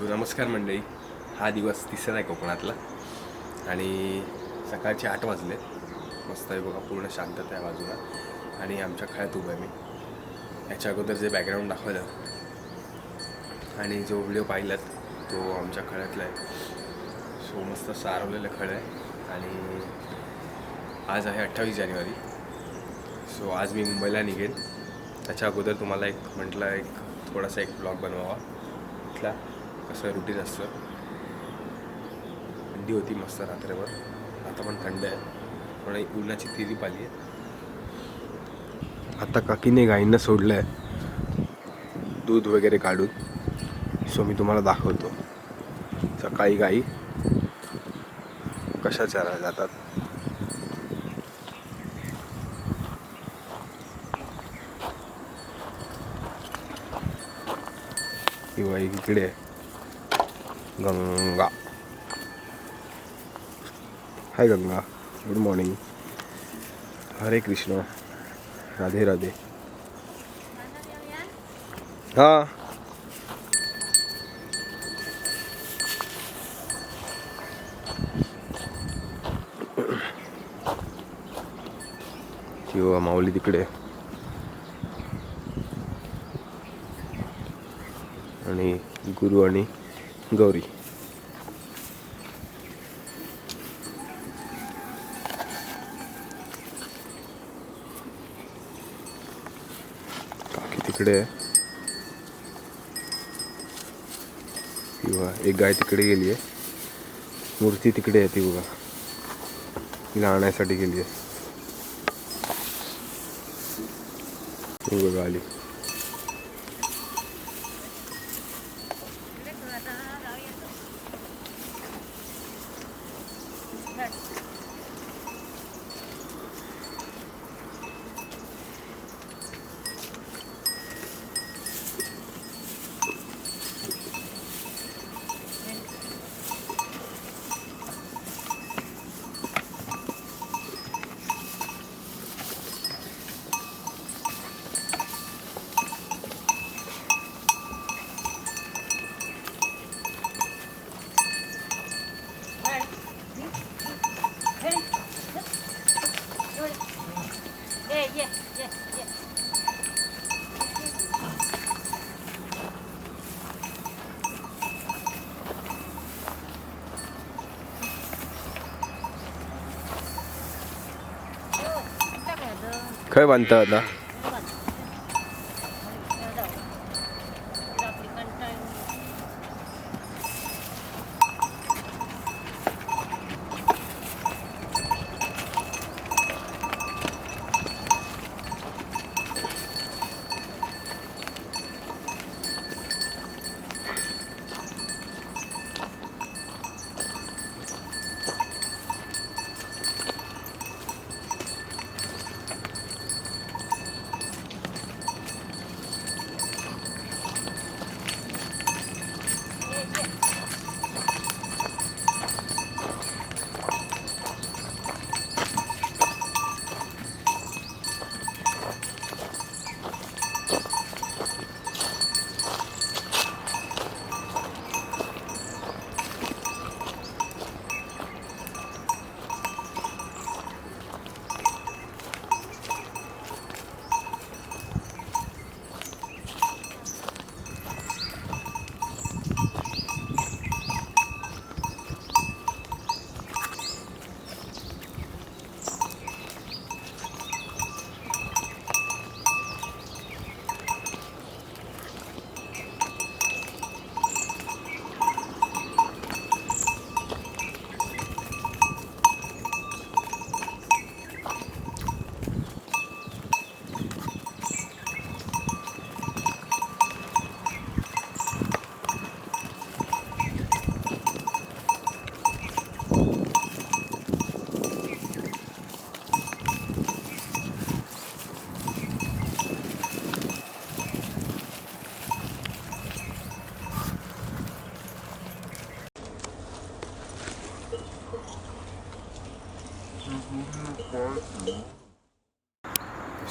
नमस्कार मंडळी. हा दिवस तिसरा आहे कोकणातला. आणि सकाळचे आठ वाजले. मस्त आहे बघा पूर्ण शांतता आहे बाजूला. आणि आमच्या खळ्यात उभं आहे मी. याच्या अगोदर जे बॅकग्राऊंड दाखवलं आणि जो व्हिडिओ पाहिलात तो आमच्या खळ्यातला आहे. सो मस्त सारवलेलं खळं आहे. आणि आज आहे अठ्ठावीस जानेवारी. सो आज मी मुंबईला निघेन. त्याच्या अगोदर तुम्हाला एक म्हटलं एक थोडासा एक ब्लॉग बनवावा. इथला कसं रुटीन असतं. थंडी होती मस्त रात्रभर. आता पण थंड आहे. पण उन्हाची तिरी पाली आहे. आता काकीने गाईंना सोडलं आहे दूध वगैरे काढून. सो मी तुम्हाला दाखवतो. सकाळी गाई कशा चारा जातात. किंवा इकडे आहे. Ganga hi Ganga good morning Hare Krishna Radhe Radhe हां किंवा माऊली तिकडे आणि गुरु आणि गौरी. काकी तिकडे आहे. किंवा एक गाय तिकडे गेली आहे. मूर्ती तिकडे आहे ती बघा. तिला आणायसाठी गेली आहे. बघा आली. खय बांधता आता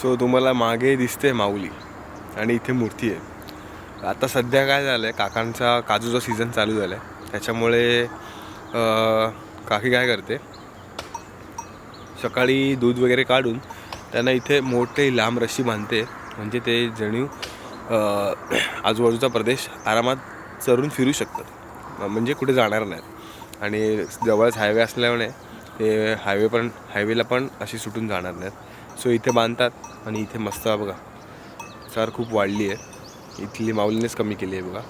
सो तुम्हाला मागे दिसते माऊली आणि इथे मूर्ती आहे. आता सध्या काय झालं आहे काकांचा काजूचा सीझन चालू झाला आहे त्याच्यामुळे काकी काय करते सकाळी दूध वगैरे काढून त्यांना इथे मोठे लांब रशी बांधते. म्हणजे ते जणीव आजूबाजूचा प्रदेश आरामात चरून फिरू शकतात. म्हणजे कुठे जाणार नाहीत. आणि जवळच हायवे असल्यामुळे ते हायवे पण हायवेला पण अशी सुटून जाणार नाहीत. सो इथे बांधतात आणि इथे मस्त बघा. चार खूप वाढली आहे. इथली माऊलीनेच कमी केली आहे बघा.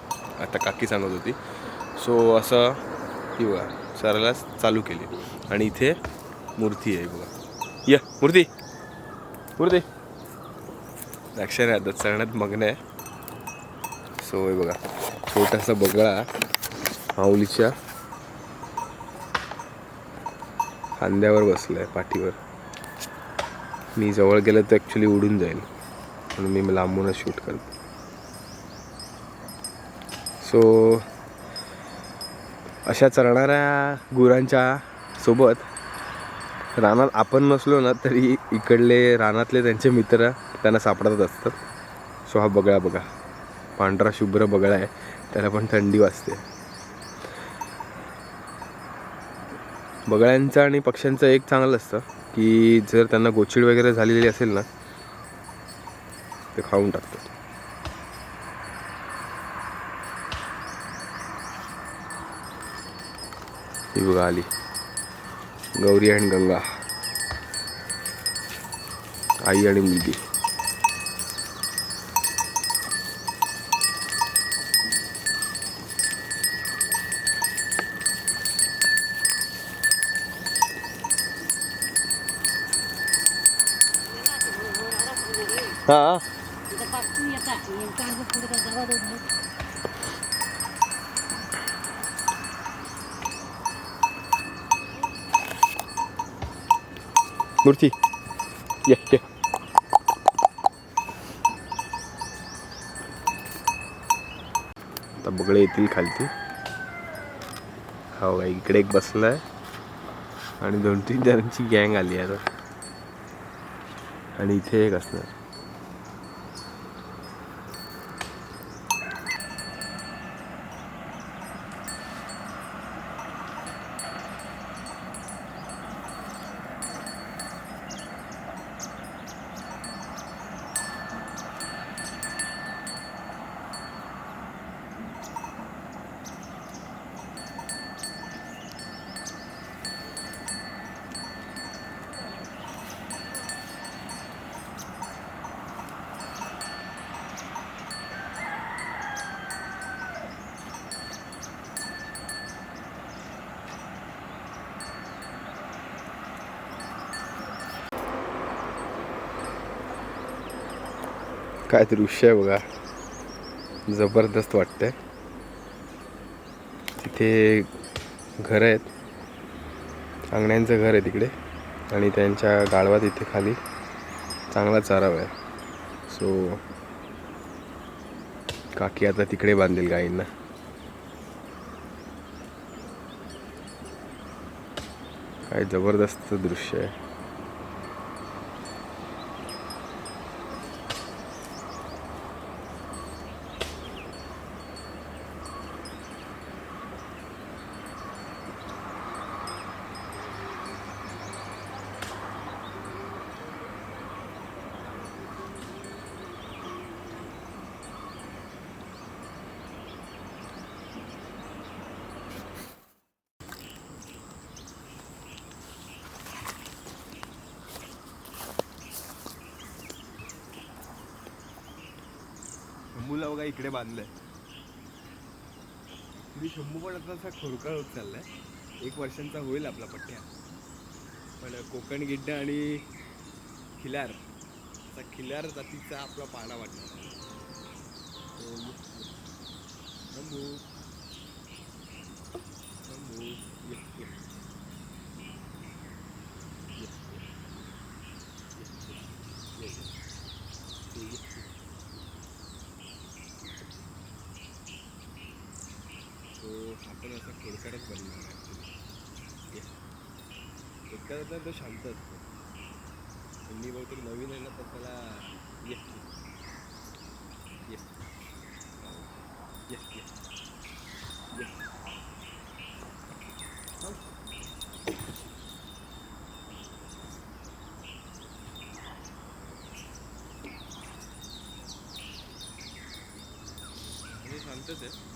आता काकी सांगत होती. सो असं की बघा सरालाच चालू केली. आणि इथे मूर्ती आहे बघा. या मूर्ती. मूर्ती. अक्षर नाही आता चढण्यात मग्न आहे. सो हे बघा छोटासा बगळा माऊलीच्या खांद्यावर बसलाय पाठीवर. मी जवळ गेलं तर ॲक्च्युली उडून जाईल. म्हणून मी लांबूनच शूट करतो. सो अशा चरणाऱ्या गुरांच्या सोबत रानात आपण नसलो ना तरी इकडले रानातले त्यांचे मित्र त्यांना सापडत असतात. सो हा बगळा बघा. पांढरा शुभ्र बगळा आहे. त्याला पण थंडी वाजते. बगळ्यांचं आणि पक्ष्यांचं एक चांगलं असतं की जर त्यांना गोचिड वगैरे झालेली असेल ना ते खाऊन टाकतात. ही बघा आली. गौरी अँड गंगा. आई आणि मुलगी हा इथं पाठवून येतात यांच्या अंगात पुढे काय जावा देत हां. मूर्ती. ये ये. आता बगळे येतील खालती. हो बाई, इकडे एक बसला आहे आणि दोन तीन जणांची गँग आली आहे आता. आणि इथे एक असणार. काय दृश्य आहे बघा. जबरदस्त वाटतंय. तिथे घर आहेत. अंगण्यांचं घर आहे तिकडे. आणि त्यांच्या गाळवा तिथे खाली चांगला चाराव आहे. सो काकी आता तिकडे बांधेल गाईंना. काय जबरदस्त दृश्य आहे. बघा इकडे बांधलंय. मी शंभू पण आता असा खोरका होत चाललाय. एक वर्षांचा होईल आपला पठ्या पण कोकण गिड्डा आणि खिलार असा खिलार जातीचा आपला पाडा वाटला. शंभू शंभू. कडक परिणाम आहे. तो शांत असतो. पण मी बहुतेक नवीन आहे ना तर त्याला येस येस येस येस शांतच आहे.